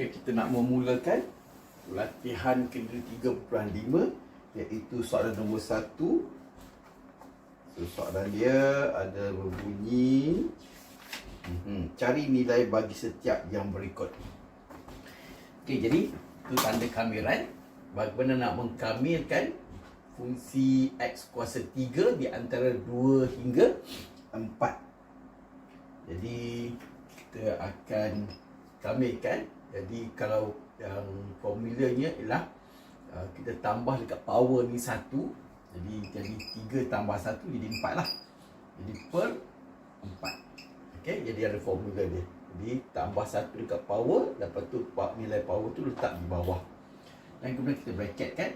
Okay, kita nak memulakan latihan kedua 3.5 iaitu soalan nombor 1. So, soalan dia ada berbunyi hmm, cari nilai bagi setiap yang berikut. Okey, jadi itu tanda kamiran. Bagaimana nak mengkamilkan fungsi x kuasa 3 di antara 2 hingga 4. Jadi kita akan kamilkan. Jadi kalau yang formulanya ialah uh, kita tambah dekat power ni 1. Jadi jadi 3 tambah 1 jadi 4 lah. Jadi per 4. Okey, jadi ada formula dia. Jadi tambah 1 dekat power, lepas tu nilai power tu letak di bawah. Dan kemudian kita bracket kan.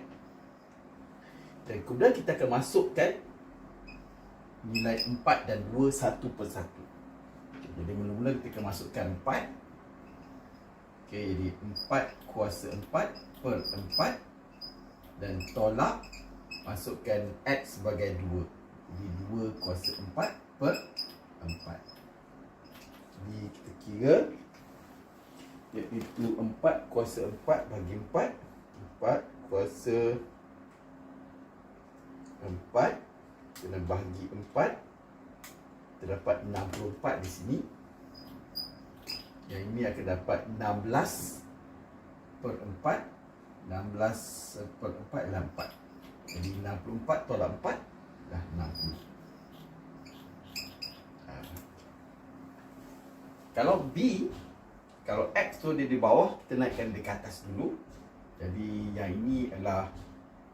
Dan kemudian kita akan masukkan nilai 4 dan 2 satu per satu. Jadi mula-mula kita akan masukkan 4. Okey, jadi 4 kuasa 4 per 4 dan tolak masukkan x sebagai 2. Jadi 2 kuasa 4 per 4. Jadi kita kira iaitu 4 kuasa 4 bagi 4 4 kuasa 4 kena bagi 4 terdapat 64 di sini yang ini akan dapat 16 per 4 16 per 4 adalah 4 jadi 64 tolak 4 dah 60 ha. kalau B kalau X tu dia di bawah kita naikkan dia ke atas dulu. Jadi yang ini adalah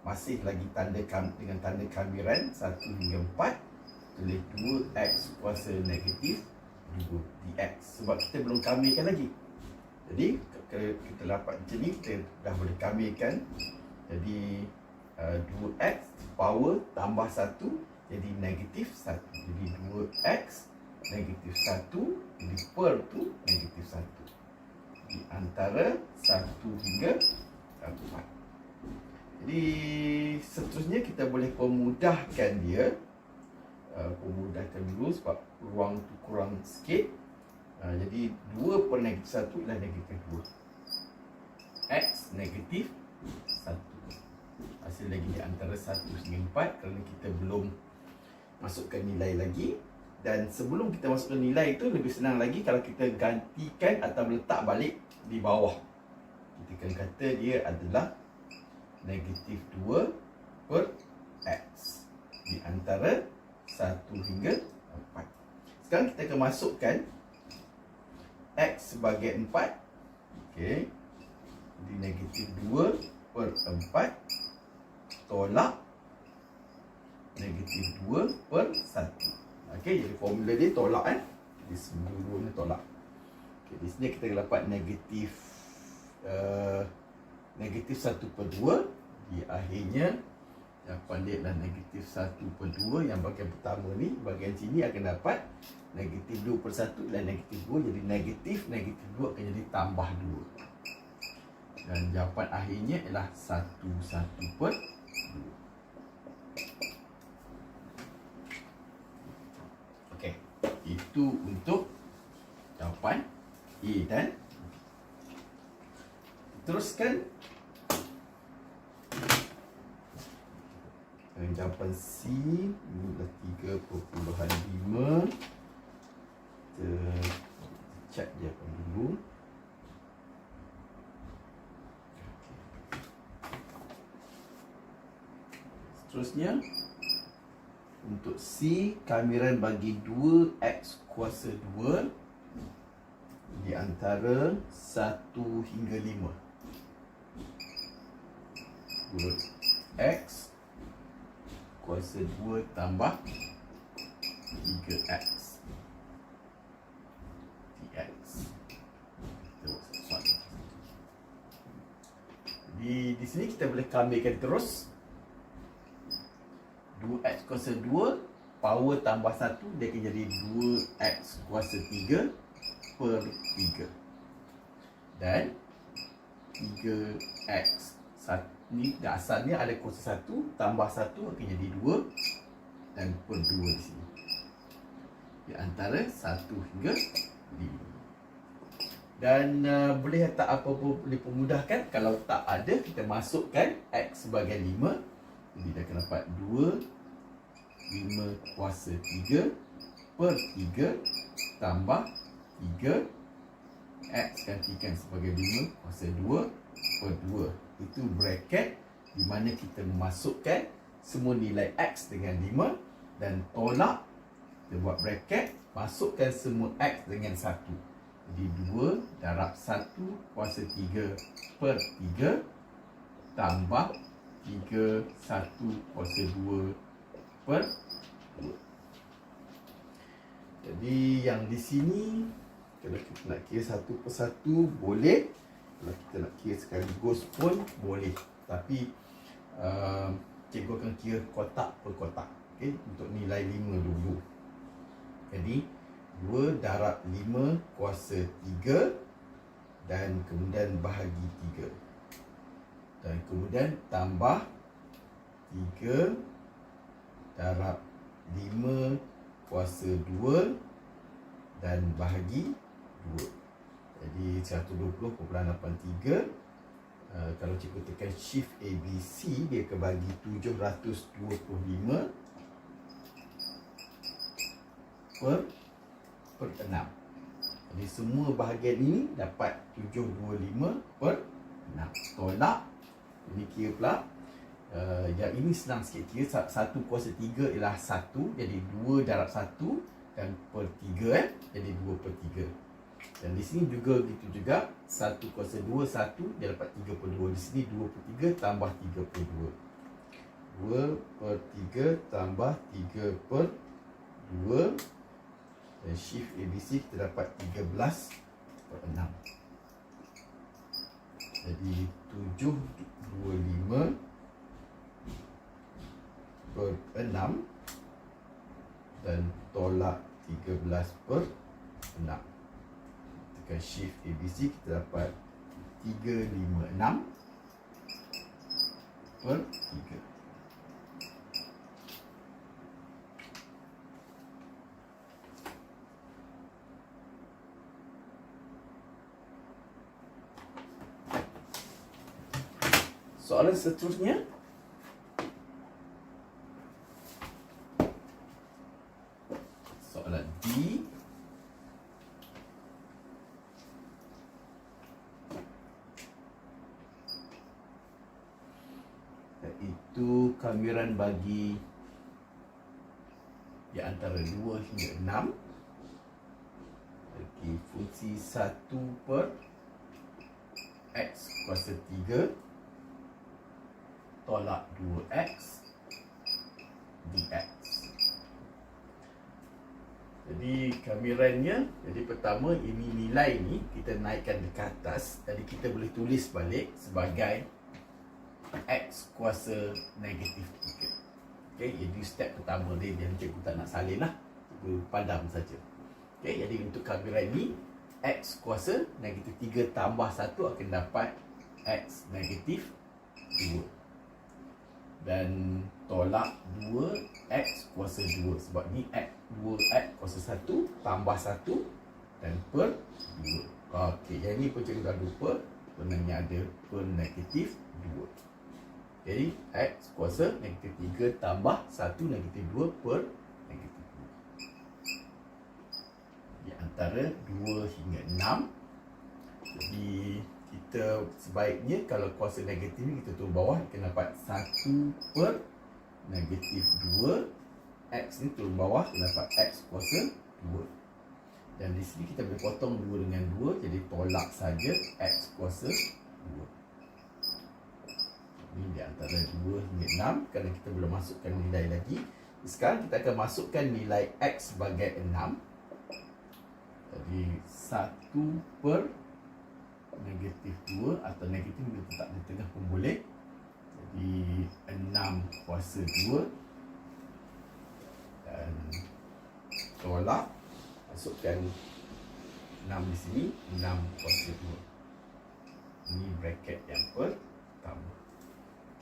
masih lagi tanda dengan tanda kamiran 1 hingga 4 tulis 2x kuasa negatif 2 dx sebab kita belum kamilkan lagi. Jadi kalau kita dapat macam ni kita dah boleh kamilkan jadi uh, 2x power tambah 1 jadi negatif 1 jadi 2x negatif 1 jadi per tu negatif 1 di antara 1 hingga 4 jadi seterusnya kita boleh pemudahkan dia uh, Pemudahkan dulu sebab ruang tu kurang sikit. Uh, Jadi 2 per negatif 1 ialah negatif 2 X negatif 1 Hasil lagi di antara 1 hingga 4 Kerana kita belum masukkan nilai lagi. Dan sebelum kita masukkan nilai itu lebih senang lagi kalau kita gantikan atau letak balik di bawah. Kita akan kata dia adalah negatif 2 per X. Di antara 1 hingga 4. Sekarang kita akan masukkan X sebagai 4. Okey. Jadi negatif 2 per 4 tolak negatif 2 per 1. Okey, jadi formula dia tolak kan. Jadi semua ni tolak. Okey, di sini kita dapat negatif uh, negatif 1 per 2 di akhirnya jawapan dia adalah negatif 1 per 2 yang bahagian pertama ni bahagian sini akan dapat negatif 2 per 1 dan negatif 2 jadi negatif negatif 2 akan jadi tambah 2 dan jawapan akhirnya ialah 1 1 per 2 Okey, itu untuk jawapan A dan teruskan jawapan C ini dah 3.5 kita check pun dulu. Seterusnya untuk C kamiran bagi 2x kuasa 2 di antara 1 hingga 5 2x kuasa 2 tambah 3x dx di di sini kita boleh kambilkan terus. 2x kuasa 2 power tambah 1 dia akan jadi 2x kuasa 3 per 3 dan 3x 1 ni asalnya ada kuasa satu tambah satu akan jadi dua dan per dua di sini. Di antara satu hingga lima. Dan uh, boleh tak apa pun boleh pemudahkan Kalau tak ada kita masukkan X sebagai 5 Jadi dia akan dapat 2 5 kuasa 3 Per 3 Tambah 3 X gantikan sebagai 5 kuasa 2 Per 2 Itu bracket Di mana kita memasukkan Semua nilai X dengan 5 Dan tolak Kita buat bracket Masukkan semua X dengan 1 jadi 2 darab 1 kuasa 3 per 3 tambah 3 1 kuasa 2 per 2. Jadi yang di sini kalau kita nak kira satu per satu boleh. Kalau kita nak kira sekaligus pun boleh. Tapi uh, cikgu akan kira kotak per kotak. Okay? Untuk nilai 5 dulu. Jadi 2 darab 5 kuasa 3 dan kemudian bahagi 3 dan kemudian tambah 3 darab 5 kuasa 2 dan bahagi 2 jadi 120.83 uh, kalau cikgu tekan shift ABC dia akan bagi 725 per per 6 Jadi semua bahagian ini dapat 725 per 6 Tolak Ini kira pula uh, Yang ini senang sikit. Kira 1 kuasa 3 ialah 1 Jadi 2 darab 1 Dan per 3 eh. Jadi 2 per 3 dan di sini juga gitu juga 1 kuasa 2 1 dia dapat 3 per 2 Di sini 2 per 3 tambah 3 per 2 2 per 3 tambah 3 per 2 dan shift ABC kita dapat 13 per 6 jadi 725 per 6 dan tolak 13 per 6 tekan shift ABC kita dapat 356 per 3 Soalan seterusnya Soalan D Itu bagi Di antara 2 hingga 6 Bagi fungsi 1 per X kuasa 3 tolak 2x dx. Jadi kamirannya, jadi pertama ini nilai ni kita naikkan ke atas. Jadi kita boleh tulis balik sebagai x kuasa negatif 3. Okay, jadi step pertama ni yang cikgu tak nak salin lah. Cikgu padam saja. Okay, jadi untuk kamiran ni, x kuasa negatif 3 tambah 1 akan dapat x negatif 2 dan tolak 2x kuasa 2 sebab ni x 2x kuasa 1 tambah 1 dan per 2 Okey, yang ni pun cikgu dah lupa. Sebenarnya ada per negatif 2 jadi x kuasa negatif 3 tambah 1 negatif 2 per negatif 2 di antara 2 hingga 6 jadi kita sebaiknya kalau kuasa negatif ni kita turun bawah kita dapat 1 per negatif 2 X ni turun bawah kita dapat X kuasa 2 dan di sini kita boleh potong 2 dengan 2 jadi tolak saja X kuasa 2 ini di antara 2 hingga 6 kerana kita belum masukkan nilai lagi sekarang kita akan masukkan nilai X sebagai 6 jadi 1 per negatif 2 atau negatif boleh letak di tengah pun boleh. Jadi 6 kuasa 2 dan tolak masukkan 6 di sini 6 kuasa 2 ini bracket yang pertama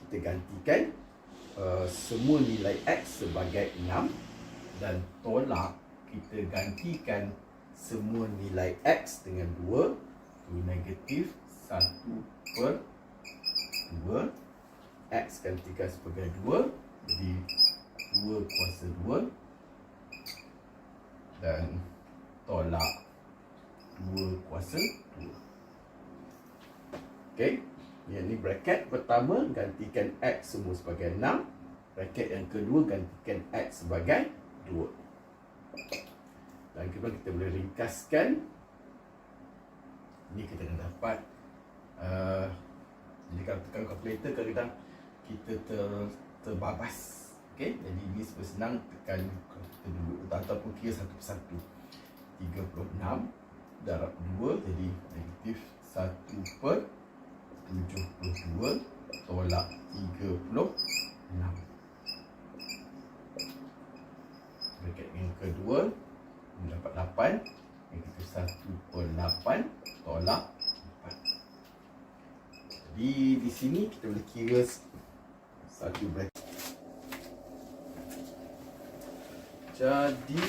kita gantikan uh, semua nilai X sebagai 6 dan tolak kita gantikan semua nilai X dengan 2 tu negatif 1 per 2 X gantikan sebagai 2 Jadi 2 kuasa 2 Dan tolak 2 kuasa 2 Okay Yang ni bracket pertama gantikan X semua sebagai 6 Bracket yang kedua gantikan X sebagai 2 dan kemudian kita boleh ringkaskan. Ini kita dah dapat. Uh, Jadi kalau tekan kalkulator kadang-kadang Kita ter, terbabas. Okay, jadi ini super senang tekan kalkulator dulu. Ataupun kira satu persatu. 36 darab 2 jadi negatif 1 per 72 tolak 36 Bracket yang kedua dapat 8 yang kita 1 per 8 tolak 4 jadi di sini kita boleh kira satu bracket jadi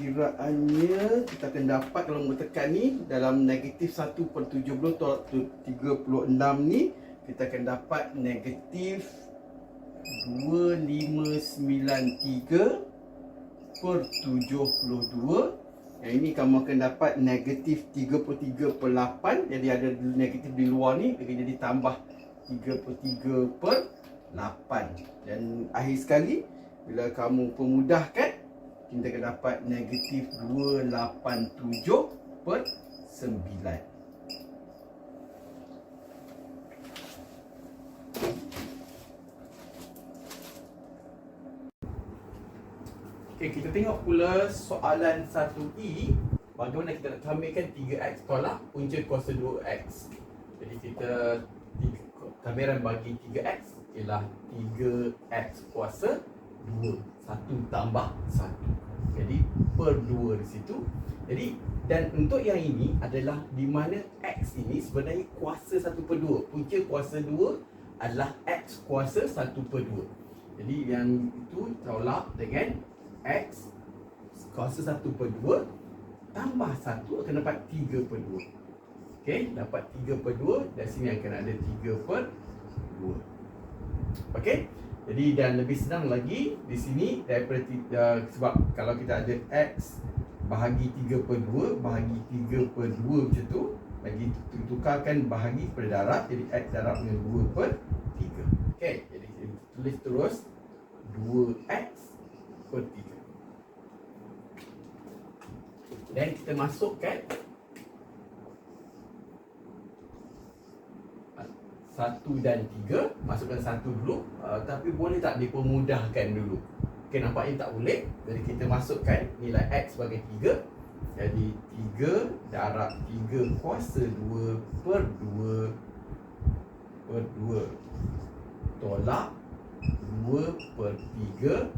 kiraannya kita akan dapat kalau tekan ni dalam negatif 1 per 70 tolak 36 ni kita akan dapat negatif 2593 per 72 yang ini kamu akan dapat negatif 33 per 8 jadi ada negatif di luar ni akan jadi tambah 33 per 8 dan akhir sekali bila kamu pemudahkan kita akan dapat negatif 287 per 9 Okey, kita tengok pula soalan 1E Bagaimana kita nak tampilkan 3X tolak punca kuasa 2X Jadi kita Kamiran bagi 3X Ialah 3X kuasa 2 1 tambah 1 Jadi per 2 di situ. Jadi dan untuk yang ini adalah di mana X ini sebenarnya kuasa 1 per 2 Punca kuasa 2 adalah X kuasa 1 per 2 Jadi yang itu tolak dengan X kuasa 1 per 2 tambah 1 akan dapat 3 per 2 ok dapat 3 per 2 dan sini akan ada 3 per 2 ok jadi dan lebih senang lagi di sini daripada uh, sebab kalau kita ada X bahagi 3 per 2 bahagi 3 per 2 macam tu bagi tukarkan bahagi pada darab jadi X darab dengan 2 per 3 ok jadi tulis terus 2X per 3 dan kita masukkan satu dan tiga masukkan satu dulu uh, tapi boleh tak dipermudahkan dulu? Ok nampaknya tak boleh? Jadi kita masukkan nilai x sebagai tiga jadi tiga darab tiga kuasa dua per dua per dua tolak dua per tiga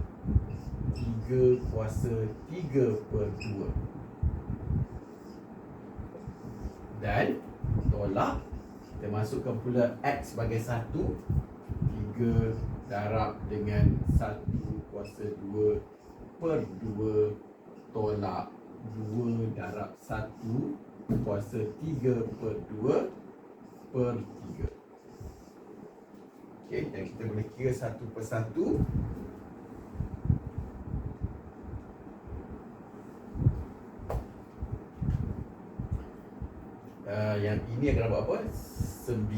tiga kuasa tiga per dua. Dan tolak kita masukkan pula x sebagai 1 3 darab dengan 1 kuasa 2 per 2 tolak. 2 darab 1 kuasa 3 per 2 per 3 Okay, dan kita boleh kira satu per satu. Uh, yang ini akan dapat apa? 9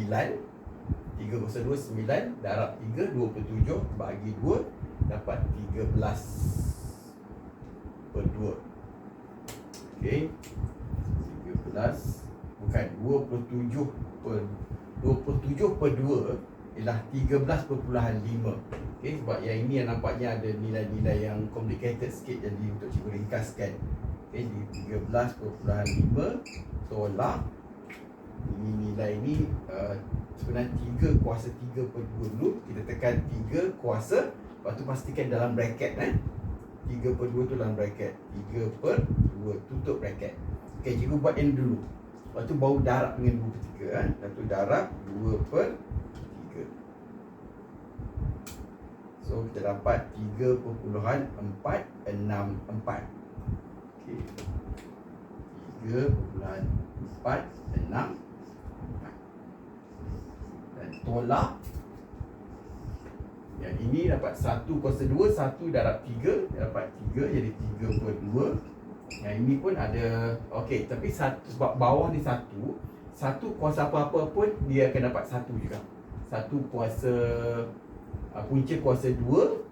3 kuasa 2 9 darab 3 27 bagi 2 dapat 13 per 2 okey. 13 bukan 27 per 27 per 2 ialah 13.5 okey sebab yang ini yang nampaknya ada nilai-nilai yang complicated sikit jadi untuk cikgu ringkaskan. Okey jadi 13.5 tolak ini nilai ni uh, sebenarnya 3 kuasa 3 per 2 dulu. Kita tekan 3 kuasa lepas tu pastikan dalam bracket eh. 3 per 2 tu dalam bracket. 3 per 2 tutup bracket. Ok cikgu buat yang dulu. Lepas tu baru darab dengan 2 per 3 eh. lepas tu darab 2 per 3 so kita dapat 3.464 ok 3.464 tolak. Yang ini dapat 1 kuasa 2 1 darab 3 dapat 3 jadi 3 per 2 yang ini pun ada okey tapi satu, sebab bawah ni 1 satu kuasa apa-apa pun dia akan dapat 1 juga. Satu kuasa uh, punca kuasa 2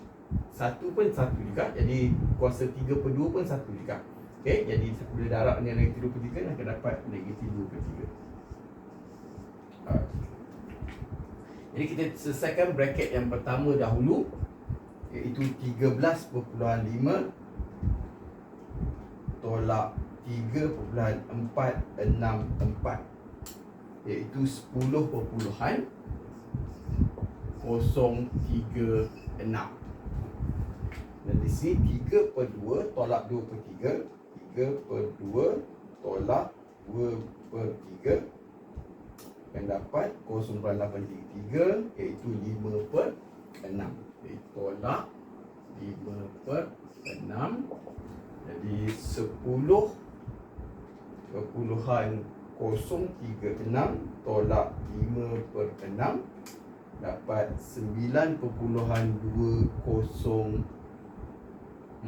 satu pun satu juga. Jadi kuasa 3 per 2 pun satu juga. Okey jadi bila darab ni negatif 2 per 3 akan dapat negatif 2 per 3 uh. Jadi kita selesaikan bracket yang pertama dahulu iaitu 13.5 tolak 3.464 iaitu 10 perpuluhan 036 dan di sini 3 per 2 tolak 2 per 3 3 per 2 tolak 2 per 3 akan dapat 0.833 iaitu 5 per 6 Jadi tolak 5 per 6 Jadi 10 Perpuluhan 036 Tolak 5 per 6 Dapat 9 perpuluhan 2 0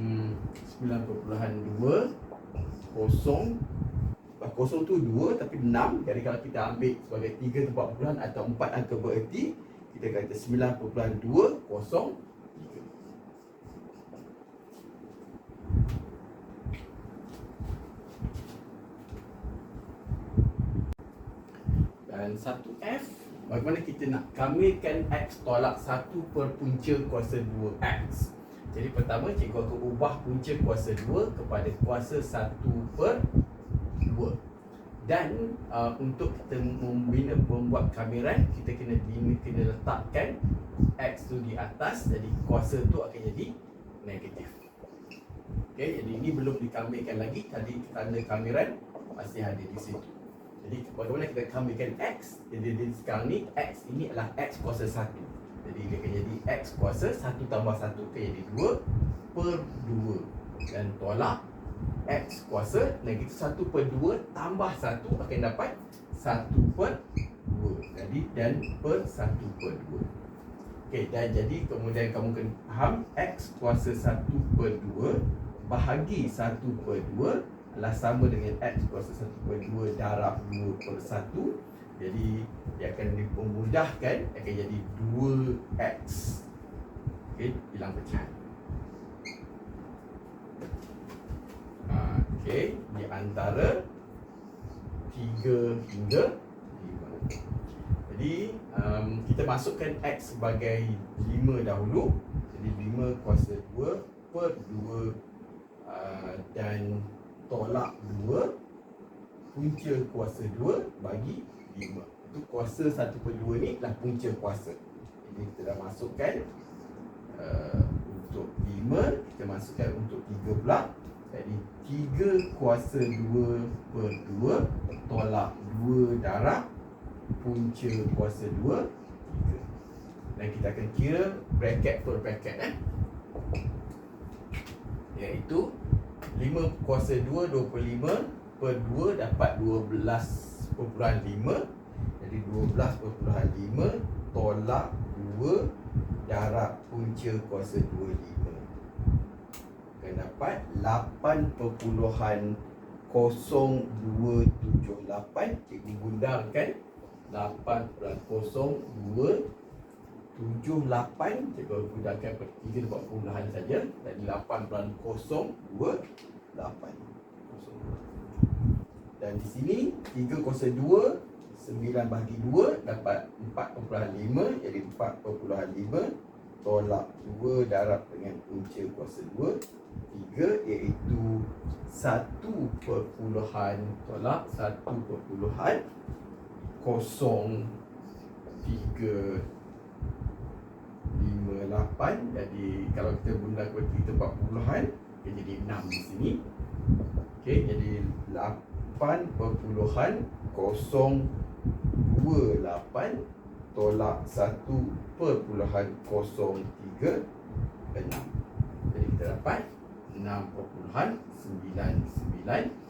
hmm, 9 perpuluhan 2 0 kosong tu dua tapi enam. Jadi kalau kita ambil sebagai tiga tempat perpuluhan atau empat angka bererti kita kata sembilan perpuluhan dua kosong. Dan satu F bagaimana kita nak kamikan X tolak satu per punca kuasa dua X? Jadi pertama cikgu akan ubah punca kuasa dua kepada kuasa satu per dua dan uh, untuk kita membina membuat kamera kita kena bina kena letakkan x tu di atas jadi kuasa tu akan jadi negatif. Okey jadi ini belum dikambingkan lagi. Tadi tanda kamera masih ada di situ. Jadi bagaimana kita kambingkan x? Jadi di sekarang ni x ini adalah x kuasa 1 jadi dia akan jadi x kuasa 1 tambah 1 akan jadi 2 per 2 dan tolak X kuasa negatif 1 per 2 tambah 1 akan dapat 1 per 2 Jadi dan per 1 per 2 Okey dan jadi kemudian kamu kena faham X kuasa 1 per 2 Bahagi 1 per 2 adalah sama dengan X kuasa 1 per 2 darab 2 per 1 Jadi dia akan dimudahkan akan jadi 2X Okey hilang pecahan Okey, di antara 3 hingga 5. Jadi, um, kita masukkan X sebagai 5 dahulu. Jadi, 5 kuasa 2 per 2 uh, dan tolak 2 punca kuasa 2 bagi 5. Itu kuasa 1 per 2 ni adalah punca kuasa. Jadi, kita dah masukkan uh, untuk 5, kita masukkan untuk 3 pula. Jadi 3 kuasa 2 per 2 Tolak 2 darab Punca kuasa 2 3 Dan kita akan kira bracket per bracket eh? Iaitu 5 kuasa 2 2 per 5 Per 2 dapat 12 perpuluhan 5 Jadi 12 perpuluhan 5 Tolak 2 darab punca kuasa 2 5 akan dapat 8.0278 Cikgu gundangkan 8.0278 Cikgu gundangkan per 3 buat puluhan saja. Jadi 8.028 Dan di sini 3 kuasa 2 9 bahagi 2 dapat 4.5 jadi 4.5 tolak 2 darab dengan punca kuasa 2 tiga iaitu satu perpuluhan tolak satu perpuluhan kosong tiga lima lapan. Jadi kalau kita guna kepada tiga empat puluhan dia jadi enam di sini. Okey jadi lapan perpuluhan kosong dua lapan tolak satu perpuluhan kosong tiga enam. Jadi kita dapat 6.99